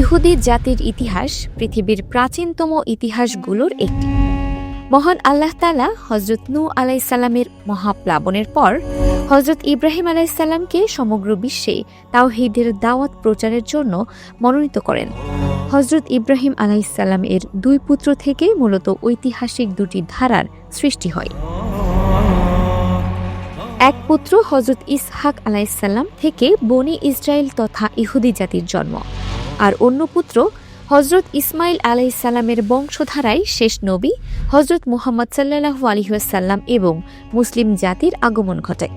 ইহুদি জাতির ইতিহাস, পৃথিবীর প্রাচীনতম ইতিহাসগুলোর একটি। মহান আল্লাহ তালা হজরত নূ আলাইসাল্লামের মহাপ্লাবনের পর হজরত ইব্রাহিম আলাইসাল্লামকে সমগ্র বিশ্বে তাওহিদের দাওয়াত প্রচারের জন্য মনোনীত করেন। হজরত ইব্রাহিম আলাইসাল্লাম এর দুই পুত্র থেকে মূলত ঐতিহাসিক দুটি ধারার সৃষ্টি হয়। এক পুত্র হজরত ইসহাক আলাইসাল্লাম থেকে বনি ইসরায়েল তথা ইহুদি জাতির জন্ম। আর অন্য পুত্র হজরত ইসমাইল আলাইসাল্লামের বংশধারায় শেষ নবী হজরত মুহাম্মদ সাল্লাহু আলহিহাসাল্লাম এবং মুসলিম জাতির আগমন ঘটায়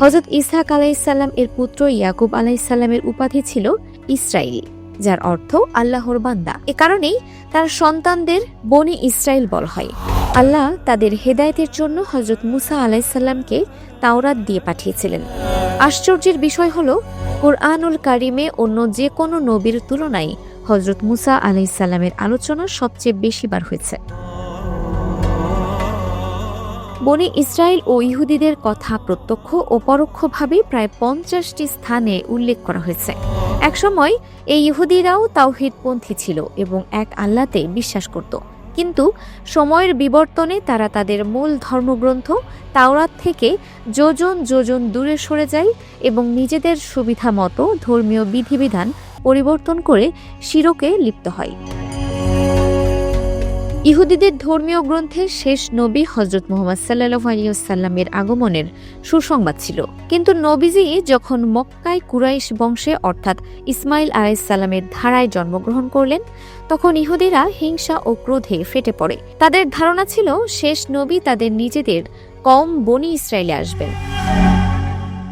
হজরত ইসহাক আলাইসাল্লাম এর পুত্র ইয়াকুব আলাইসাল্লামের উপাধি ছিল ইসরায়েলি যার অর্থ আল্লাহর বান্দা। এ কারণেই তার সন্তানদের বনে ইসরায়েল বলা হয়। আল্লাহ তাদের হেদায়েতের জন্য হজরত মুসা আলাইসাল্লামকে তাওরাত দিয়ে পাঠিয়েছিলেন। আশ্চর্যের বিষয় হল কোরআনুল কারিমে অন্য যে কোনো নবীর তুলনায় হজরত মুসা আলাইসাল্লামের আলোচনা সবচেয়ে বেশিবার হয়েছে। বনি ইসরায়েল ও ইহুদিদের কথা প্রত্যক্ষ ও পরোক্ষভাবে প্রায় পঞ্চাশটি স্থানে উল্লেখ করা হয়েছে। একসময় এই ইহুদিরাও তাওহিদপন্থী ছিল এবং এক আল্লাতে বিশ্বাস করত। কিন্তু সময়ের বিবর্তনে তারা তাদের মূল ধর্মগ্রন্থ তাওরাত থেকে যোজন যোজন দূরে সরে যায় এবং নিজেদের সুবিধা মতো ধর্মীয় বিধিবিধান পরিবর্তন করে শিরকে লিপ্ত হয়। ইহুদিদের ধর্মীয় গ্রন্থে শেষ নবী হজরত মোহাম্মদ সাল্লাহ আলিয়াল্লামের আগমনের সুসংবাদ ছিল। কিন্তু নবীজি যখন মক্কায় কুরাইশ বংশে, অর্থাৎ ইসমাইল আলাইসাল্লামের ধারায় জন্মগ্রহণ করলেন, তখন ইহুদিরা হিংসা ও ক্রোধে ফেটে পড়ে। তাদের ধারণা ছিল, শেষ নবী তাদের নিজেদের কম বনি ইসরায়েলে আসবেন।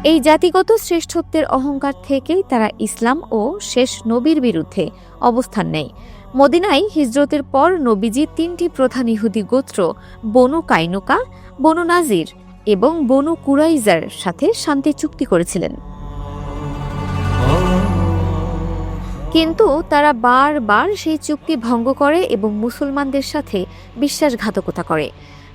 এই জাতিগত শ্রেষ্ঠত্বের অহংকার থেকেই তারা ইসলাম ও শেষ নবীর বিরুদ্ধে অবস্থান নেয়। মদিনায় হিজরতের পর নবীজি তিনটি প্রধান ইহুদি গোত্র, বনু কাইনুকা, বনু নাজির এবং বনু কুরাইজার সাথে শান্তি চুক্তি করেছিলেন। কিন্তু তারা বারবার সেই চুক্তি ভঙ্গ করে এবং মুসলমানদের সাথে বিশ্বাসঘাতকতা করে।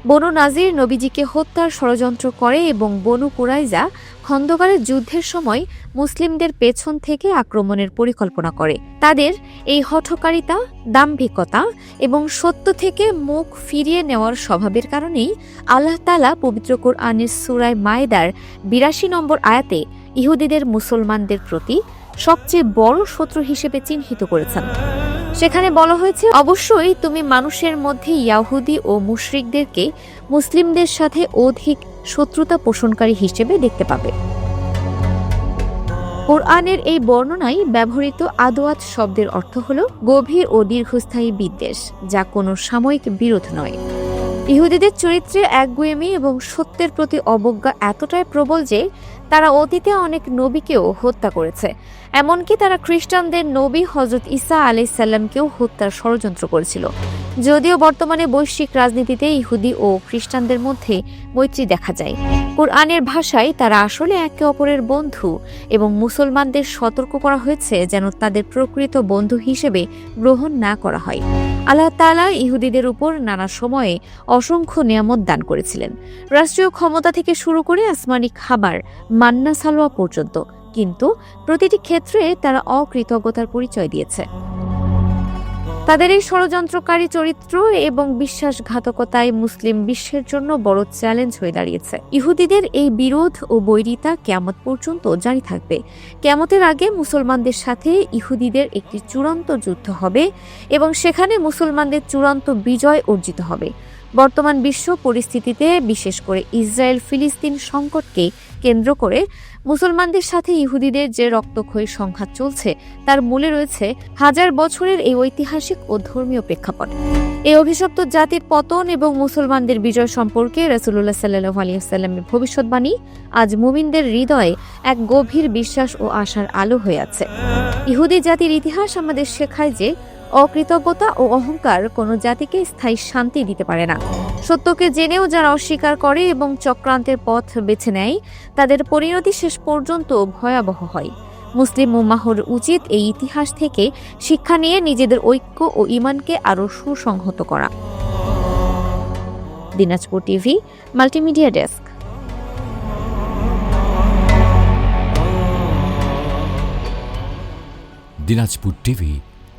বনু নাজির নবীজিকে হত্যার ষড়যন্ত্র করে এবং বনু কুরাইজা খন্দকারের যুদ্ধের সময় মুসলিমদের পেছন থেকে আক্রমণের পরিকল্পনা করে। তাদের এই হঠকারিতা, দাম্ভিকতা এবং সত্য থেকে মুখ ফিরিয়ে নেওয়ার স্বভাবের কারণেই আল্লাহ তালা পবিত্র কোরআনের সুরায় মায়েদার বিরাশি নম্বর আয়াতে ইহুদিদের মুসলমানদের প্রতি সবচেয়ে বড় শত্রু হিসেবে চিহ্নিত করেছেন। সেখানে বলা হয়েছে, অবশ্যই তুমি মানুষের মধ্যে ইয়াহুদি ও মুশরিকদেরকে মুসলিমদের সাথে অধিক শত্রুতা পোষণকারী হিসেবে দেখতে পাবে। কোরআনের এই বর্ণনায় ব্যবহৃত আদোয়াত শব্দের অর্থ হল গভীর ও দীর্ঘস্থায়ী বিদ্বেষ, যা কোনো সাময়িক বিরোধ নয়। ইহুদিদের চরিত্রে একগুয়েমি এবং সত্যের প্রতি অবজ্ঞা এতটাই প্রবল যে তারা অতীতে অনেক নবীকেও হত্যা করেছে। এমনকি তারা খ্রিস্টানদের নবী হজরত ইসা আলাইসাল্লামকেও হত্যার ষড়যন্ত্র করেছিল। যদিও বর্তমানে বৈশ্বিক রাজনীতিতে ইহুদি ও খ্রিস্টানদের মধ্যে মৈত্রী দেখা যায়। কোরআনের ভাষায় তারা আসলে একে অপরের বন্ধু এবং মুসলমানদের সতর্ক করা হয়েছে যেন তাদের প্রকৃত বন্ধু হিসেবে গ্রহণ না করা হয়। আল্লাহ তালা ইহুদিদের উপর নানা সময়ে অসংখ্য নিয়ামত দান করেছিলেন। রাষ্ট্রীয় ক্ষমতা থেকে শুরু করে আসমানি খাবার মান্না সালোয়া পর্যন্ত। কিন্তু প্রতিটি ক্ষেত্রে তারা অকৃতজ্ঞতার পরিচয় দিয়েছে। তাদের এই ষড়যন্ত্রকারী চরিত্র এবং বিশ্বাসঘাতকতায় মুসলিম বিশ্বের জন্য বড় চ্যালেঞ্জ হয়ে দাঁড়িয়েছে। ইহুদিদের এই বিরোধ ও বৈরিতা কেমত পর্যন্ত জারি থাকবে। কেমতের আগে মুসলমানদের সাথে ইহুদিদের একটি চূড়ান্ত যুদ্ধ হবে এবং সেখানে মুসলমানদের চূড়ান্ত বিজয় অর্জিত হবে। বর্তমান বিশ্ব পরিস্থিতিতে, বিশেষ করে ইসরায়েল ফিলিস্তিন সংকটকে কেন্দ্র করে মুসলমানদের সাথে ইহুদিদের যে রক্তক্ষয়ী সংঘাত চলছে, তার মূলে রয়েছে হাজার বছরের এই ঐতিহাসিক ও ধর্মীয় প্রেক্ষাপট। এই অভিশপ্ত জাতির পতন এবং মুসলমানদের বিজয় সম্পর্কে রসুল্লাহ সাল্লাহ আলিয়াল্লামের ভবিষ্যৎবাণী আজ মুমিনদের হৃদয়ে এক গভীর বিশ্বাস ও আশার আলো হয়ে আছে। ইহুদি জাতির ইতিহাস আমাদের শেখায় যে অকৃতজ্ঞতা ও অহংকার কোনো জাতিকে স্থায়ী শান্তি দিতে পারে না। সত্যকে জেনেও যারা অস্বীকার করে এবং চক্রান্তের পথ বেছে নেয়, তাদের পরিণতি শেষ পর্যন্ত ভয়াবহ হয়। মুসলিম উম্মাহর উচিত এই ইতিহাস থেকে শিক্ষা নিয়ে নিজেদের ঐক্য ও ইমানকে আরও সুসংহত করা। Dinajpur TV, multimedia desk. Dinajpur TV